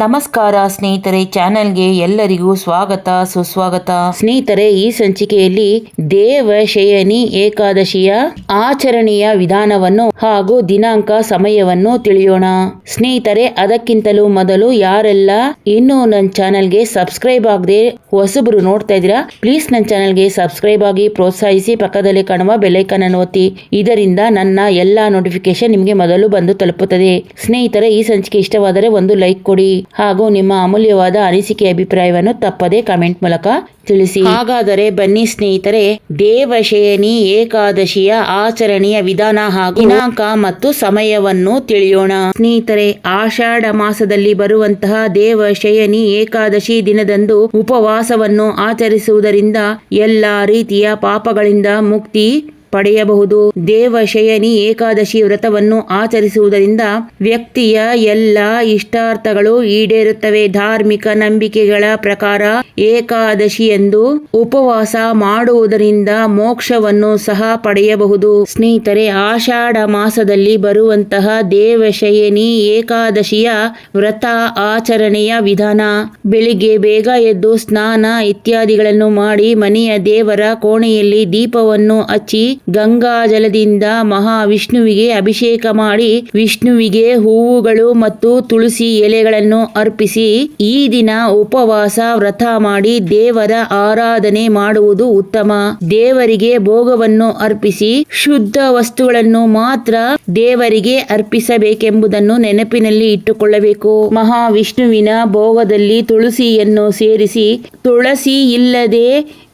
ನಮಸ್ಕಾರ ಸ್ನೇಹಿತರೆ ಚಾನೆಲ್ಗೆ ಎಲ್ಲರಿಗೂ ಸ್ವಾಗತ, ಸುಸ್ವಾಗತ. ಸ್ನೇಹಿತರೆ, ಈ ಸಂಚಿಕೆಯಲ್ಲಿ ದೇವ ಶಯನಿ ಏಕಾದಶಿಯ ಆಚರಣೆಯ ವಿಧಾನವನ್ನು ಹಾಗೂ ದಿನಾಂಕ ಸಮಯವನ್ನು ತಿಳಿಯೋಣ. ಸ್ನೇಹಿತರೆ, ಅದಕ್ಕಿಂತಲೂ ಮೊದಲು ಯಾರೆಲ್ಲ ಇನ್ನೂ ನನ್ನ ಚಾನೆಲ್ಗೆ ಸಬ್ಸ್ಕ್ರೈಬ್ ಆಗದೆ ಹೊಸಬರು ನೋಡ್ತಾ ಇದ್ದೀರಾ, ಪ್ಲೀಸ್ ನನ್ನ ಚಾನೆಲ್ಗೆ ಸಬ್ಸ್ಕ್ರೈಬ್ ಆಗಿ ಪ್ರೋತ್ಸಾಹಿಸಿ ಪಕ್ಕದಲ್ಲಿ ಕಾಣುವ ಬೆಲೈಕನ್ ಅನ್ನು ಒತ್ತಿ. ಇದರಿಂದ ನನ್ನ ಎಲ್ಲಾ ನೋಟಿಫಿಕೇಶನ್ ನಿಮಗೆ ಮೊದಲು ಬಂದು ತಲುಪುತ್ತದೆ. ಸ್ನೇಹಿತರೆ, ಈ ಸಂಚಿಕೆ ಇಷ್ಟವಾದರೆ ಒಂದು ಲೈಕ್ ಕೊಡಿ. ಹಾಗೂ ನಿಮ್ಮ ಅಮೂಲ್ಯವಾದ ಅನಿಸಿಕೆ ಅಭಿಪ್ರಾಯವನ್ನು ತಪ್ಪದೇ ಕಮೆಂಟ್ ಮೂಲಕ ತಿಳಿಸಿ. ಹಾಗಾದರೆ ಬನ್ನಿ ಸ್ನೇಹಿತರೆ, ದೇವಶಯನಿ ಏಕಾದಶಿಯ ಆಚರಣೆಯ ವಿಧಾನ ಹಾಗೂ ದಿನಾಂಕ ಮತ್ತು ಸಮಯವನ್ನು ತಿಳಿಯೋಣ. ಸ್ನೇಹಿತರೆ, ಆಷಾಢ ಮಾಸದಲ್ಲಿ ಬರುವಂತಹ ದೇವಶಯನಿ ಏಕಾದಶಿ ದಿನದಂದು ಉಪವಾಸವನ್ನು ಆಚರಿಸುವುದರಿಂದ ಎಲ್ಲಾ ರೀತಿಯ ಪಾಪಗಳಿಂದ ಮುಕ್ತಿ ಪಡೆಯಬಹುದು. ದೇವಶಯನಿ ಏಕಾದಶಿ ವ್ರತವನ್ನು ಆಚರಿಸುವುದರಿಂದ ವ್ಯಕ್ತಿಯ ಎಲ್ಲ ಇಷ್ಟಾರ್ಥಗಳು ಈಡೇರುತ್ತವೆ. ಧಾರ್ಮಿಕ ನಂಬಿಕೆಗಳ ಪ್ರಕಾರ ಏಕಾದಶಿ ಎಂದು ಉಪವಾಸ ಮಾಡುವುದರಿಂದ ಮೋಕ್ಷವನ್ನು ಸಹ ಪಡೆಯಬಹುದು. ಸ್ನೇಹಿತರೆ, ಆಷಾಢ ಮಾಸದಲ್ಲಿ ಬರುವಂತಹ ದೇವಶಯನಿ ಏಕಾದಶಿಯ ವ್ರತ ಆಚರಣೆಯ ವಿಧಾನ. ಬೆಳಿಗ್ಗೆ ಬೇಗ ಎದ್ದು ಸ್ನಾನ ಇತ್ಯಾದಿಗಳನ್ನು ಮಾಡಿ ಮನೆಯ ದೇವರ ಕೋಣೆಯಲ್ಲಿ ದೀಪವನ್ನು ಹಚ್ಚಿ ಗಂಗಾ ಜಲದಿಂದ ಮಹಾವಿಷ್ಣುವಿಗೆ ಅಭಿಷೇಕ ಮಾಡಿ ವಿಷ್ಣುವಿಗೆ ಹೂವುಗಳು ಮತ್ತು ತುಳಸಿ ಎಲೆಗಳನ್ನು ಅರ್ಪಿಸಿ ಈ ದಿನ ಉಪವಾಸ ವ್ರತ ಮಾಡಿ ದೇವರ ಆರಾಧನೆ ಮಾಡುವುದು ಉತ್ತಮ. ದೇವರಿಗೆ ಭೋಗವನ್ನು ಅರ್ಪಿಸಿ ಶುದ್ಧ ವಸ್ತುಗಳನ್ನು ಮಾತ್ರ ದೇವರಿಗೆ ಅರ್ಪಿಸಬೇಕೆಂಬುದನ್ನು ನೆನಪಿನಲ್ಲಿ ಇಟ್ಟುಕೊಳ್ಳಬೇಕು. ಮಹಾವಿಷ್ಣುವಿನ ಭೋಗದಲ್ಲಿ ತುಳಸಿಯನ್ನು ಸೇರಿಸಿ ತುಳಸಿ ಇಲ್ಲದೆ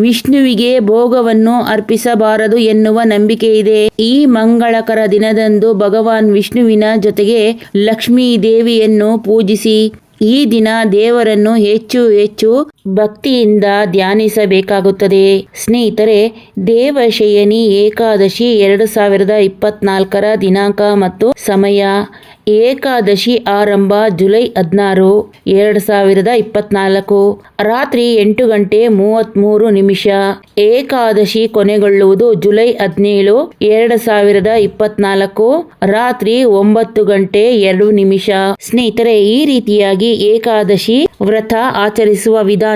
ವಿಷ್ಣುವಿಗೆ ಭೋಗವನ್ನು ಅರ್ಪಿಸಬಾರದು ಎನ್ನುವ ನಂಬಿಕೆ ಇದೆ. ಈ ಮಂಗಳಕರ ದಿನದಂದು ಭಗವಾನ್ ವಿಷ್ಣುವಿನ ಜೊತೆಗೆ ಲಕ್ಷ್ಮೀ ದೇವಿಯನ್ನು ಪೂಜಿಸಿ. ಈ ದಿನ ದೇವರನ್ನು ಹೆಚ್ಚು ಹೆಚ್ಚು ಭಕ್ತಿಯಿಂದ ಧ್ಯಾನಿಸಬೇಕಾಗುತ್ತದೆ. ಸ್ನೇಹಿತರೆ, ದೇವಶಯನಿ ಏಕಾದಶಿ ಎರಡು ಸಾವಿರದ ಇಪ್ಪತ್ನಾಲ್ಕರ ದಿನಾಂಕ ಮತ್ತು ಸಮಯ. ಏಕಾದಶಿ ಆರಂಭ ಜುಲೈ ಹದಿನಾರು ಎರಡು ಸಾವಿರದ ಇಪ್ಪತ್ನಾಲ್ಕು. ರಾತ್ರಿ ಎಂಟು ಗಂಟೆ ಮೂವತ್ತ್ಮೂರು ನಿಮಿಷ. ಏಕಾದಶಿ ಕೊನೆಗೊಳ್ಳುವುದು ಜುಲೈ ಹದಿನೇಳು ಎರಡು ಸಾವಿರದ ಇಪ್ಪತ್ನಾಲ್ಕು. ರಾತ್ರಿ ಒಂಬತ್ತು ಗಂಟೆ ಎರಡು ನಿಮಿಷ. ಸ್ನೇಹಿತರೆ, ಈ ರೀತಿಯಾಗಿ ಏಕಾದಶಿ ವ್ರತ ಆಚರಿಸುವ ವಿಧಾನ